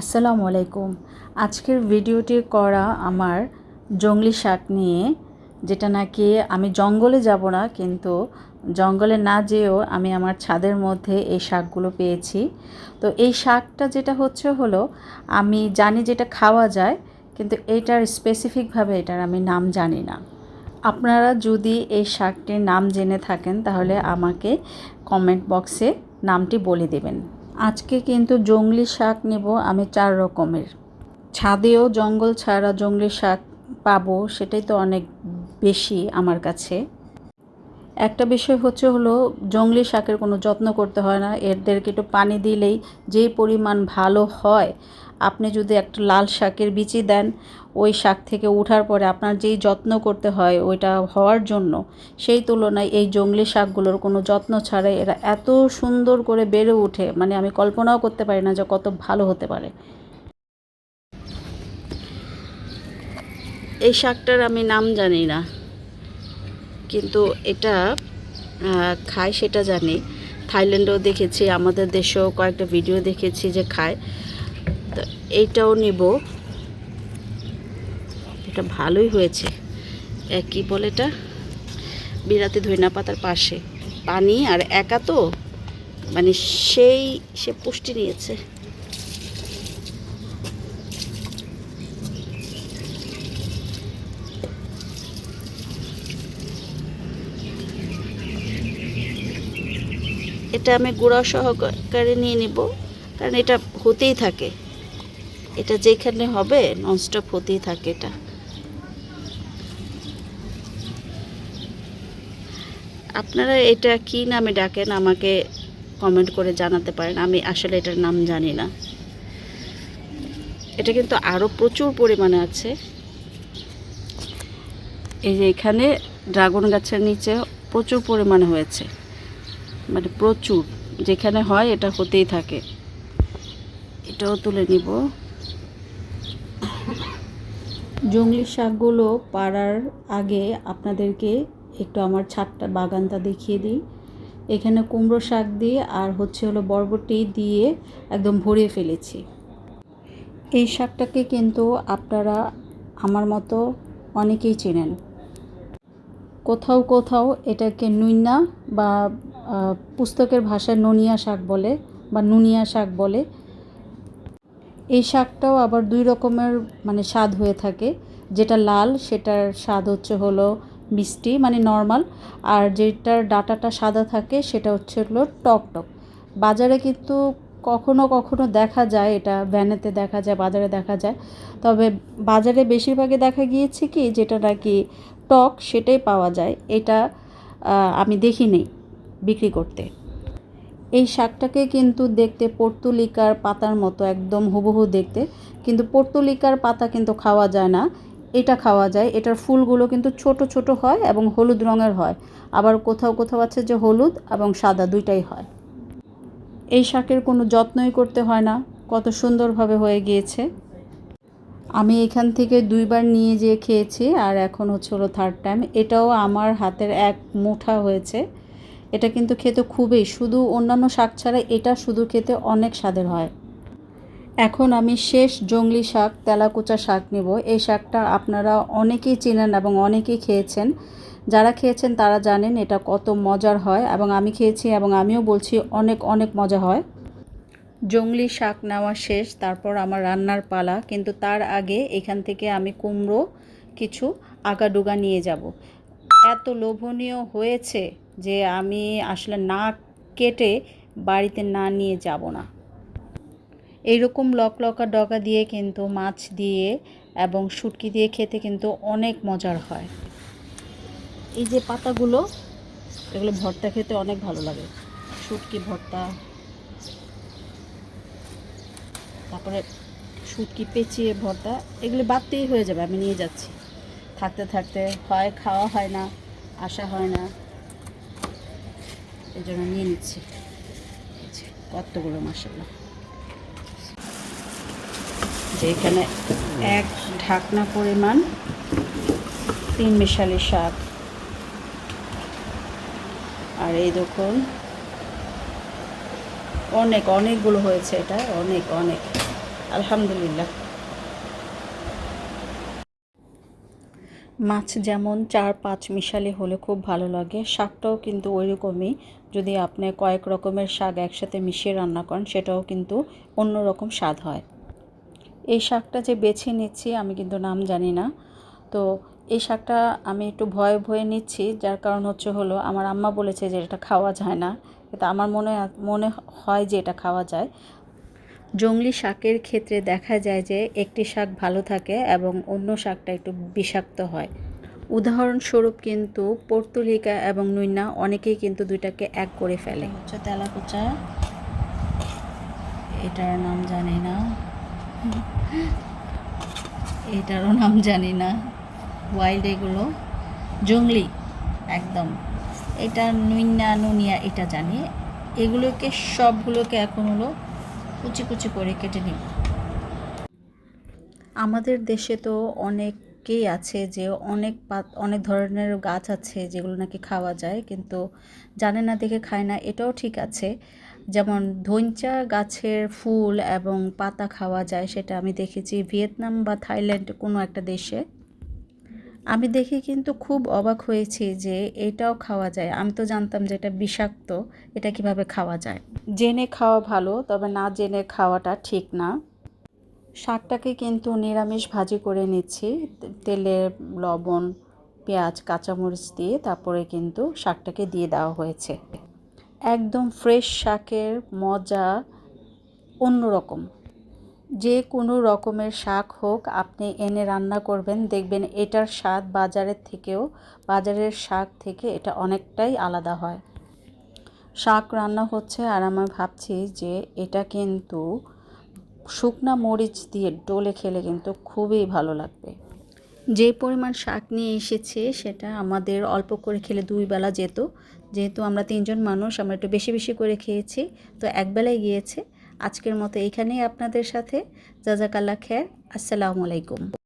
আসসালামু আলাইকুম। আজকের ভিডিওটি করা আমার জংলি শাক নিয়ে, যেটা নাকি আমি জঙ্গলে যাব না, কিন্তু জঙ্গলে না যেয়েও আমি আমার ছাদের মধ্যে এই শাকগুলো পেয়েছি। তো এই শাকটা যেটা হচ্ছে হলো, আমি জানি যেটা খাওয়া যায়, কিন্তু এটার স্পেসিফিকভাবে এটার আমি নাম জানি না। আপনারা যদি এই শাকটির নাম জেনে থাকেন, তাহলে আমাকে কমেন্ট বক্সে নামটি বলে দেবেন। আজকে কিন্তু জংলি শাক নেব আমি চার রকমের। ছাদেও জঙ্গল ছাড়া জংলি শাক পাবো, সেটাই তো অনেক বেশি আমার কাছে। একটা বিষয় হচ্ছে হলো জংলি শাকের কোনো যত্ন করতে হয় না, এদেরকে একটু পানি দিলেই যে পরিমাণ ভালো হয় আপনি যদি একটা লাল শাকের বিচি দেন, ওই শাক থেকে ওঠার পরে আপনার যেই যত্ন করতে হয় ওইটা হওয়ার জন্য, সেই তুলনায় এই জংলি শাকগুলোর কোনো যত্ন ছাড়াই এরা এত সুন্দর করে বেড়ে ওঠে। মানে আমি কল্পনাও করতে পারি না যে কত ভালো হতে পারে। এই শাকটার আমি নাম জানি না, কিন্তু এটা খায় সেটা জানি। থাইল্যান্ডেও দেখেছি, আমাদের দেশেও কয়েকটা ভিডিও দেখেছি যে খায়। তো এইটাও নিব। এটা ভালোই হয়েছে। এ, কি বলে এটা? বিরাতে ধইনা পাতার পাশে। পানি আর একা তো? মানে সেই সে পুষ্টি নিয়েছে। এটা আমি গুঁড়া সহকারে নিয়ে নিব। কারণ এটা হতেই থাকে। এটা যেখানে হবে ননস্টপ হতেই থাকে এটা। আপনারা এটা কি নামে ডাকেন, আমাকে কমেন্ট করে জানাতে পারেন। আমি আসলে এটার নাম জানি না। এটা কিন্তু আরও প্রচুর পরিমাণে আছে। এই যে এখানে ড্রাগন গাছের নিচে প্রচুর পরিমাণে হয়েছে। মানে প্রচুর। যেখানে হয়, এটা হতেই থাকে। এটাও তুলে নিব। জংলি শাকগুলো পাড়ার আগে আপনাদেরকে একটু আমার ছাদটা, বাগানটা দেখিয়ে দিই। এখানে কুমড়ো শাক দিয়ে আর হচ্ছে হলো বরবটি দিয়ে একদম ভরিয়ে ফেলেছি। এই শাকটাকে কিন্তু আপনারা আমার মতো অনেকেই চেনেন। কোথাও কোথাও এটাকে নুইনা বা পুস্তকের ভাষায় ননিয়া শাক বলে বা নুনিয়া শাক বলে। এই শাকটাও আবার দুই রকমের মানে স্বাদ হয়ে থাকে। যেটা লাল, সেটার স্বাদ হচ্ছে হলো মিষ্টি মানে নর্মাল। আর যেটার ডাটাটা সাদা থাকে, সেটা হচ্ছে হলো টক টক। বাজারে কিন্তু কখনো কখনো দেখা যায়, এটা ভ্যানেতে দেখা যায়, বাজারে দেখা যায়। তবে বাজারে বেশিরভাগই দেখা গিয়েছে কি, যেটা নাকি টক, সেটাই পাওয়া যায়। এটা আমি দেখিনি বিক্রি করতে। এই শাকটাকে কিন্তু দেখতে পর্তুলিকার পাতার মতো, একদম হুবহু দেখতে। কিন্তু পর্তুলিকার পাতা কিন্তু খাওয়া যায় না, এটা খাওয়া যায়। এটার ফুলগুলো কিন্তু ছোট ছোট হয় এবং হলুদ রঙের হয়। আবার কোথাও কোথাও আছে যে হলুদ এবং সাদা দুইটাই হয়। এই শাকের কোনো যত্নই করতে হয় না, কত সুন্দরভাবে হয়ে গিয়েছে। আমি এখান থেকে দুইবার নিয়ে যেয়ে খেয়েছি আর এখন হচ্ছে হলো থার্ড টাইম এটাও আমার হাতের এক মুঠা হয়েছে। এটা কিন্তু খেতে খুবই, শুধু অন্যান্য শাক ছাড়া এটা শুধু খেতে অনেক স্বাদের হয়। এখন আমি শেষ জংলি শাক, তেলাকুচা শাক নেব। এই শাকটা আপনারা অনেকেই চেনেন এবং অনেকেই খেয়েছেন। যারা খেয়েছেন তারা জানেন এটা কত মজার হয় এবং আমি খেয়েছি এবং আমিও বলছি অনেক অনেক মজা হয়। জংলি শাক নেওয়া শেষ, তারপর আমার রান্নার পালা, কিন্তু তার আগে এখান থেকে আমি কুমড়ো, কিছু আগাডুগা নিয়ে যাব। এত লোভনীয় হয়েছে। যে আমি আসলে না কেটে বাড়িতে না নিয়ে যাব না। এইরকম লক লকা ডগা দিয়ে কিন্তু মাছ দিয়ে এবং শুটকি দিয়ে খেতে কিন্তু অনেক মজার হয়। এই যে পাতাগুলো, এগুলো ভর্তা খেতে অনেক ভালো লাগে। শুটকি ভর্তা, তারপরে শুটকি পেঁচিয়ে ভর্তা, এগুলো বাদতেই হয়ে যাবে, আমি নিয়ে যাচ্ছি। থাকতে থাকতে হয়, খাওয়া হয় না, আসা হয় না। এই জন্য নিয়ে নিচ্ছি। কতগুলো মাসাল্লাহ যে এখানে এক ঢাকনা পরিমাণ তিন মিশালি শাক। আর এই দেখুন, অনেক, অনেকগুলো হয়েছে এটা, অনেক অনেক। আলহামদুলিল্লাহ। মাছ যেমন চার, পাঁচ মিশালি হলে খুব ভালো লাগে, শাকটাও কিন্তু ওই রকমই যদি আপনি কয়েক রকমের শাক একসাথে মিশিয়ে রান্না করেন, সেটাও কিন্তু অন্য রকম স্বাদ হয়। এই শাকটা যে বেছে নিচ্ছি, আমি কিন্তু নাম জানি না। তো এই শাকটা আমি একটু ভয়ে ভয়ে নিচ্ছি, যার কারণ হচ্ছে হলো, আমার আম্মা বলেছে যে এটা খাওয়া যায় না। কিন্তু আমার মনে মনে হয় যে এটা খাওয়া যায়। জংলি শাকের ক্ষেত্রে দেখা যায় যে একটি শাক ভালো থাকে এবং অন্য শাকটা একটু বিষাক্ত হয়। উদাহরণস্বরূপ কিন্তু পর্তুলিকা এবং নুইনা অনেকেই কিন্তু দুইটাকে এক করে ফেলে। হচ্ছে তেলাকুচা এটার নাম জানি না। এটারও নাম জানি না। ওয়াইল্ড এগুলো। জংলি একদম। এটা নুইনা নুনিয়া এটা জানি। এগুলোকে সবগুলোকে এখন হলো কুচি কুচি করে কেটে নিব। আমাদের দেশে তো অনেকেই আছে যে অনেক পাত, অনেক ধরনের গাছ আছে যেগুলো নাকি খাওয়া যায়, কিন্তু জানে না দেখে খায় না, এটাও ঠিক আছে। যেমন ধৈঞ্চা গাছের ফুল এবং পাতা খাওয়া যায়, সেটা আমি দেখেছি ভিয়েতনাম বা থাইল্যান্ড কোনো একটা দেশে। আমি দেখে কিন্তু খুব অবাক হয়েছি যে এটাও খাওয়া যায়। আমি তো জানতাম যে এটা বিষাক্ত, এটা কীভাবে খাওয়া যায়? জেনে খাওয়া ভালো, তবে না জেনে খাওয়াটা ঠিক না। শাকটাকে কিন্তু নিরামিষ ভাজি করে নিচ্ছি। তেলে লবণ, পেঁয়াজ, কাঁচামরিচ দিয়ে তারপরে কিন্তু শাকটাকে দিয়ে দেওয়া হয়েছে। একদম ফ্রেশ শাকের মজা অন্যরকম। যে কোনো রকমের শাক হোক, আপনি এনে রান্না করবেন, দেখবেন এটার স্বাদ বাজারের থেকেও, বাজারের শাক থেকে এটা অনেকটাই আলাদা হয়। শাক রান্না হচ্ছে আর আমি ভাবছি যে এটা কিন্তু শুকনা মরিচ দিয়ে ডোলে খেলে কিন্তু খুবই ভালো লাগবে। যে পরিমাণ শাক নিয়ে এসেছে সেটা আমাদের অল্প করে খেলে দুই বেলা যেত। যেহেতু আমরা তিনজন মানুষ, আমরা একটু বেশি বেশি করে খেয়েছি, তো একবেলায় গিয়েছে। আজকের মতো এইখানেই আপনাদের সাথে। জাজাকাল্লা খ্যার আসসালামু আলাইকুম।